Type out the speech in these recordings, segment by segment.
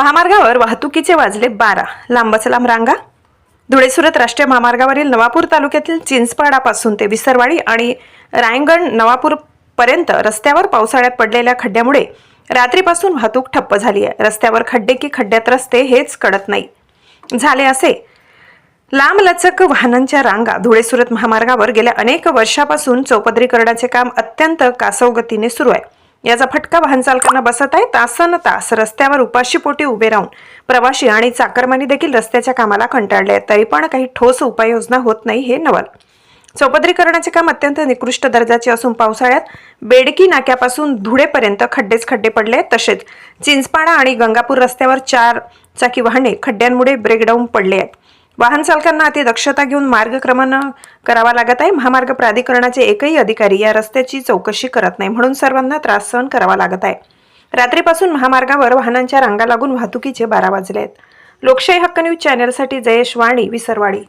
महामार्गावर वाहतुकीचे वाजले बारा. लांबच लांब रांगा. धुळे सुरत राष्ट्रीय महामार्गावरील नवापूर तालुक्यातील चिंचपाडापासून ते विसरवाडी आणि रायगण नवापूर पर्यंत रस्त्यावर पावसाळ्यात पडलेल्या खड्ड्यामुळे रात्रीपासून वाहतूक ठप्प झाली आहे. रस्त्यावर खड्डे की खड्ड्यात रस्ते हेच कळत नाही. झाले असे. लांबलचक वाहनांच्या रांगा धुळे सुरत महामार्गावर गेल्या अनेक वर्षापासून चौपदरीकरणाचे काम अत्यंत कासव गतीने सुरू आहे. याचा फटका वाहन चालकांना बसत आहे. तासन तास रस्त्यावर उपाशीपोटी उभे राहून प्रवाशी आणि चाकरमानी देखील रस्त्याच्या कामाला कंटाळले आहेत. तरी पण काही ठोस उपाययोजना होत नाही हे नवल. चौपदरीकरणाचे काम अत्यंत निकृष्ट दर्जाचे असून पावसाळ्यात बेडकी नाक्यापासून धुळेपर्यंत खड्डेच खड्डे पडले तसेच चिंचपाडा आणि गंगापूर रस्त्यावर चार चाकी वाहने खड्ड्यांमुळे ब्रेकडाऊन पडले आहेत. वाहन चालकांना अति दक्षता घेऊन मार्गक्रमण करावा लागत आहे. महामार्ग प्राधिकरणाचे एकही अधिकारी या रस्त्याची चौकशी करत नाही म्हणून सर्वांना त्रास सहन करावा लागत आहे. रात्रीपासून महामार्गावर वाहनांच्या रांगा लागून वाहतुकीचे बारा वाजले आहेत. लोकशाही हक्क न्यूज चॅनलसाठी जयेश वाणी विसरवाडी.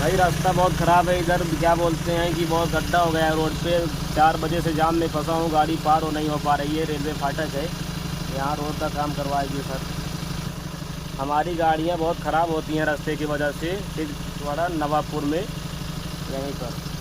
भाई रास्ता बहुत ख़राब है इधर। क्या बोलते हैं कि बहुत गड्ढा हो गया है रोड पे। चार बजे से जाम में फंसा हूँ। गाड़ी पार हो नहीं हो पा रही है। रेलवे फाटक है। यहाँ रोड का काम करवाएगी सर। हमारी गाड़ियाँ बहुत ख़राब होती हैं रास्ते की वजह से फिर थोड़ा नवापुर में यहीं पर।